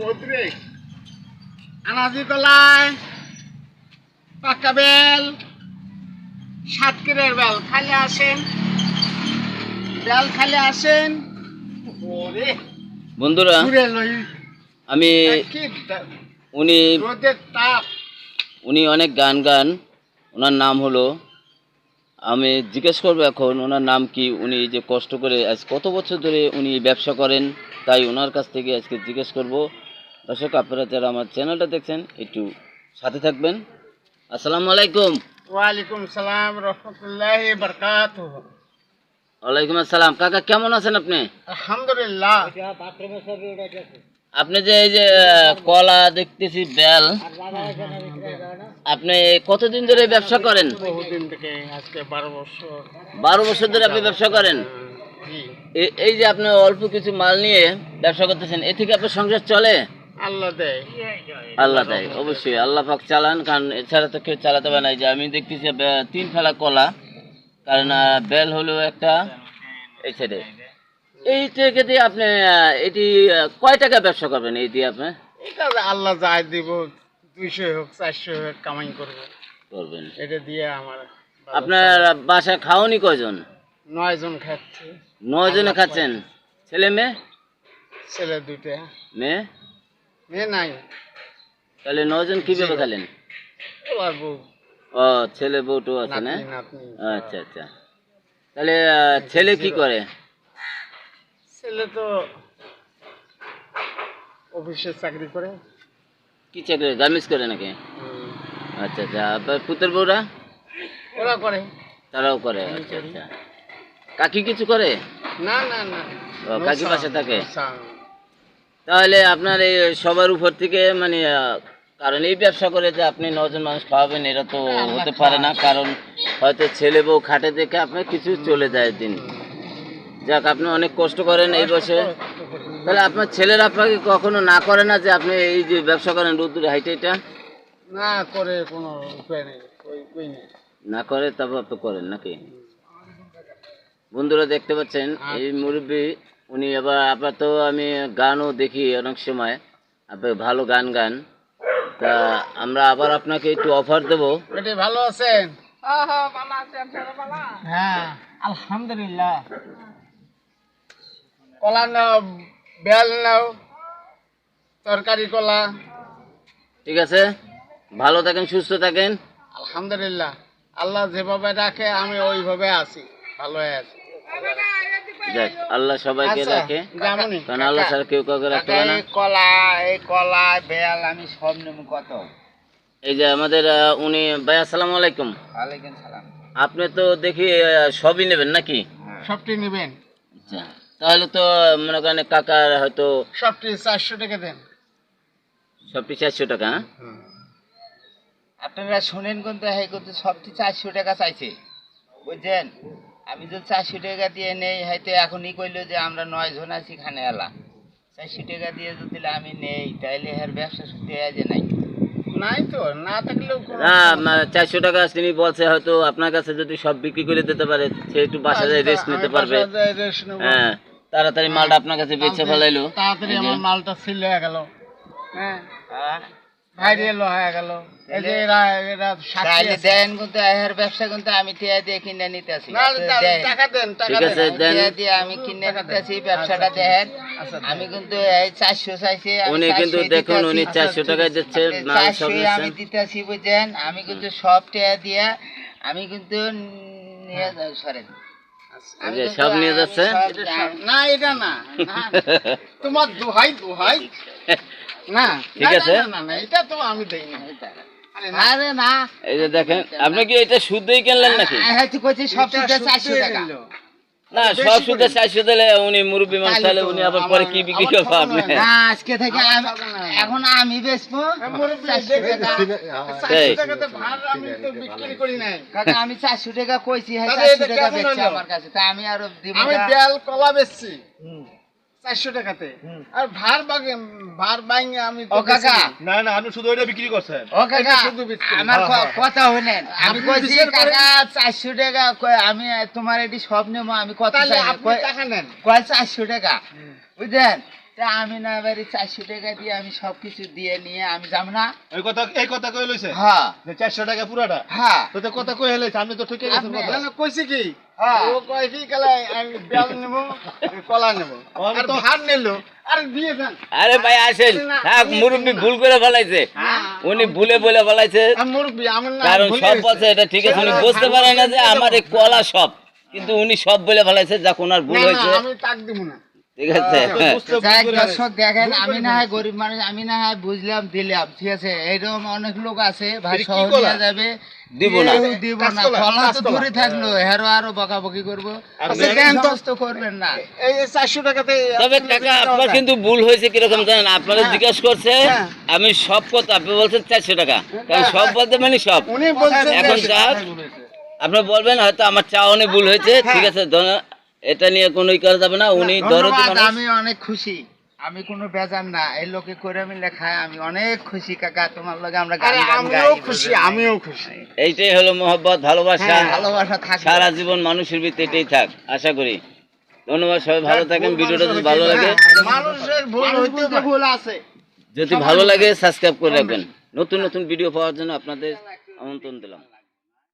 মধ্যে আনাজি কলায় পাকা বেল সাতকিরের বেল খালি আসেন। বেল খালি আসেন। ওরে বন্ধুরা আমি উনি তাপ। উনি অনেক গান গান ওনার নাম হলো আমি জিজ্ঞেস করব এখন ওনার নাম কি উনি যে কষ্ট করে আজ কত বছর ধরে উনি ব্যবসা করেন তাই ওনার কাছ থেকে আজকে জিজ্ঞেস করব। দর্শক আপনারা যারা আমার চ্যানেলটা দেখছেন একটু সাথে থাকবেন। আসসালামু আলাইকুম। ওয়ালাইকুম সালাম রহমতুল্লাহ বরকাত ওয়ালাইকুম আসসালাম। কাকা কেমন আছেন আপনি? আলহামদুলিল্লাহ। আপনি যে এই যে কলা দেখতেছি বেল আপনি কতদিন ধরে ব্যবসা করেন? বহুদিন থেকে আজকে বারো বছর। বারো বছর ধরে আপনি ব্যবসা করেন? জি। এই যে আপনি অল্প কিছু মাল নিয়ে ব্যবসা করতেছেন এ থেকে আপনার সংসার চলে? আল্লাহ দেয়। আল্লাহ দেয় অবশ্যই। আল্লাহ পাক চালান কারণ এছাড়া তো কেউ চালাতে পারে না। যে আমি দেখতেছি তিন ফেলা কলা কারণ বেল হলো একটা এই ছেড়ে এই থেকে দিয়ে আপনি এটি কয় টাকা ব্যবসা করবেন এই দিয়ে আপনি? এটা আল্লাহ যাই দিব দুইশো হোক চারশো হোক কামাই করব। করবেন। এটা দিয়ে আমার আপনার বাসায় খাওয়ানি কয়জন? নয় জন খাচ্ছে। নয় জনে খাচ্ছেন? ছেলে মেয়ে? ছেলে দুইটা। মেয়ে? মেয়ে নাই। তাহলে নজন কীভাবে খেলেন? বউ। ও ছেলে বউটো আছে না? আচ্ছা আচ্ছা। তাহলে ছেলে কি করে? ছেলে তো অফিসে চাকরি করে। কি চাকরি গার্মেন্টস করে নাকি? আচ্ছা আচ্ছা। আপনার পুতের বউরা? ওরা করে। তারাও করে আচ্ছা আচ্ছা। কাকি কিছু করে? না না না। কাকি পাশে থাকে? তাহলে আপনার এই সবার উপর থেকে মানে কারণ এই ব্যবসা করে যে আপনি নজন মানুষ খাওয়াবেন এটা তো হতে পারে না কারণ হয়তো ছেলে বউ খাটে দেখে আপনার কিছু চলে যায় দিন। যাক আপনি অনেক কষ্ট করেন এই বসে তাহলে আপনার ছেলেরা আপনাকে কখনো না করে না যে আপনি এই যে ব্যবসা করেন রোদ্দুরে হাইটে এটা? না করে কোনো উপায় নেই না করে তারপর আপনি করেন নাকি? বন্ধুরা দেখতে পাচ্ছেন এই মুরব্বী উনি আবার আবার তো আমি গানও দেখি অনেক সময় আপনি ভালো গান গান। তা আমরা আবার আপনাকে একটু অফার দেবো। বেটি ভালো আছেন? হ্যাঁ আলহামদুলিল্লাহ। কলা নাও বেল নাও তরকারি কলা। ঠিক আছে ভালো থাকেন সুস্থ থাকেন। আলহামদুলিল্লাহ। আল্লাহ যেভাবে রাখে আমি ওইভাবে আছি ভালো আছি। যাক আল্লাহ সবাইকে আচ্ছা, রাখে। কারণ আল্লাহ ছাড়া কেউ কাউকে রাখতে পারে না। কলা এই কলা বেল আমি সব নেব কত? এই যে আমাদের উনি ভাই আসসালামু আলাইকুম। ওয়ালাইকুম সালাম। আপনি তো দেখি সবই নেবেন নাকি? সবটি নেবেন। আচ্ছা তাহলে তো মনে করেন কাকার হয়তো সবটি চারশো টাকা দেন। সবটি চারশো টাকা হ্যাঁ? আপনারা শোনেন কিন্তু হ্যাঁ কিন্তু সবটি চারশো টাকা চাইছে। বুঝছেন? আমি যদি চারশো টাকা দিয়ে নেই হয়তো এখনই কইলো যে আমরা নয় জন আছি খানে এলা। চারশো টাকা দিয়ে যদি আমি নেই তাইলে এর ব্যবসা সত্যি আছে নাই। নাই তো না থাকলেও না চারশো টাকা তিনি বলছে হয়তো আপনার কাছে যদি সব বিক্রি করে দিতে পারে সে একটু বাসা যায় রেস্ট নিতে পারবে। হ্যাঁ তাড়াতাড়ি মালটা আপনার কাছে বেচে ফেলাইলো। তাড়াতাড়ি আমার মালটা হয়ে গেল। হ্যাঁ। হ্যাঁ। ভাইরাল হয়ে গেল। এই যে এরা এরা সাক্ষী তাইলে আছে। দেন কিন্তু এর ব্যবসা কিন্তু আমি টিয়া দিয়ে কিনে নিতে আসি না, টা- টাকা দেন টাকা ঠিক আছে, দেন। দেন। টিয়া দিয়ে আমি কিনে নিতে আসি ব্যবসাটা দেখেন আচ্ছা, আমি কিন্তু এই চারশো চাইছি আমি উনি কিন্তু 400 দেখুন দিতে উনি চারশো টাকায় দিচ্ছে মাল সব আমি নিচ্ছেন দিতেছি বুঝছেন? আমি কিন্তু সব টিয়া দিয়ে আমি কিন্তু নিয়ে যাই সরেন। আমি যে কিন্তু সব নিয়ে যাচ্ছে? সব- না এটা না না। তোমার দোহাই দোহাই। না ঠিক না, না, আছে। না, না না এটা তো আমি দেই না এটা। আরে না এই যে দেখেন আপনি কি এটা শুদ্ধই কিনলেন নাকি? সব শুদ্ধ শুদ্ধই টাকা। না সব শুদ্ধ চারশো দিলে উনি মুরব্বী মানুষ তাহলে উনি আবার পরে কি বিক্রি করব আপনি? না। আজকে থেকে আমি- এখন আমি বেচবো। মুরব্বি টাকা। চারশো আমি তো বিক্রি করি নাই। কাকা আমি চারশো টাকা কইছি হ্যাঁ তাহলে চারশো এটা টাকা কেমন আমার কাছে। তা আমি আরও দিব আমি বেল কলা বেচছি। হুম। চারশো টাকাতে। আর ভার বাগে ভার বাইঙ্গে আমি ও কাকা। না। না আপনি শুধু ওইটা বিক্রি করছেন। ও কাকা শুধু আমার হ্যাঁ, হ্যাঁ। কথা হলেন আমি কইছি কাকা চারশো টাকা কই- আমি তোমার এটি সব নেব আমি কথা তাহলে আপনি টাকা নেন। কয় চারশো টাকা? বুঝলেন? তা আমি না এবারে চারশো টাকা দিয়ে আমি সব কিছু দিয়ে নিয়ে আমি যাব না। এই কথা এই কথা কই লইছে? হ্যাঁ। চারশো টাকা পুরাটা? হ্যাঁ। তো তো কথা কই হেলাইছে আমি তো কথা। কইছে কি? হ্যাঁ। ও কয় কি কালে আমি বেল নেব কলা নেব আর তো- ভাত নিলো আর দিয়ে দেন আরে ভাই আসেন। থাক মুরব্বী ভুল করে ফেলাইছে। উনি ভুলে বলে ফেলাইছে। মুরব্বি আমার না কারণ সব। বলছে এটা ঠিক আছে। উনি বুঝতে পারে না যে আমার এই কলা সব। কিন্তু উনি সব বলে ফেলাইছে যা ওনার ভুল হয়েছে। আমি তাক দিব না। ঠিক আছে? হ্যাঁ, ভুল দর্শক দেখেন আমি না হয় গরিব মানুষ আমি না হয় বুঝলাম দিলাম ঠিক আছে? এইরকম অনেক লোক আছে ভাই এটা কি শহর কলা? নিয়ে যাবে। দিব না। দিব না। ফলা তো দূরে থাকল হেরো আরও বকাবকি করব। আপনি দেন তো। করবেন না। এই এই চারশো টাকাতে তবে কাকা আপনার কিন্তু ভুল হয়েছে কীরকম জানেন? আপনারা হ্যাঁ। জিজ্ঞেস করছে হ্যাঁ। আমি সব কথা আপনি বলছেন চারশো টাকা। কারণ সব বলতে মানে সব। উনি বলছেন এখন যা আপনি বলবেন হয়তো আমার চাওয়ানি ভুল হয়েছে ঠিক আছে ধন্য- এটা নিয়ে কোনো ই করা যাবে না উনি দরদি আমি অনেক খুশি। আমি কোনো বেজার না এই লোকে করে আমি লেখায় আমি অনেক খুশি কাকা তোমার লগে আমরা গান আমিও খুশি আমিও খুশি। এইটাই হলো মোহব্বত ভালোবাসা। হ্যাঁ, ভালোবাসা থাকবে। সারা জীবন মানুষের ভিতরে এটাই থাক আশা করি। ধন্যবাদ সবাই ভালো থাকেন ভিডিওটা যদি ভালো লাগে। হ্যাঁ, মানুষের ভুল হইতে বলতে ভুল আছে। যদি ভালো লাগে সাবস্ক্রাইব করে রাখবেন। নতুন নতুন ভিডিও পাওয়ার জন্য আপনাদের আমন্ত্রণ দিলাম।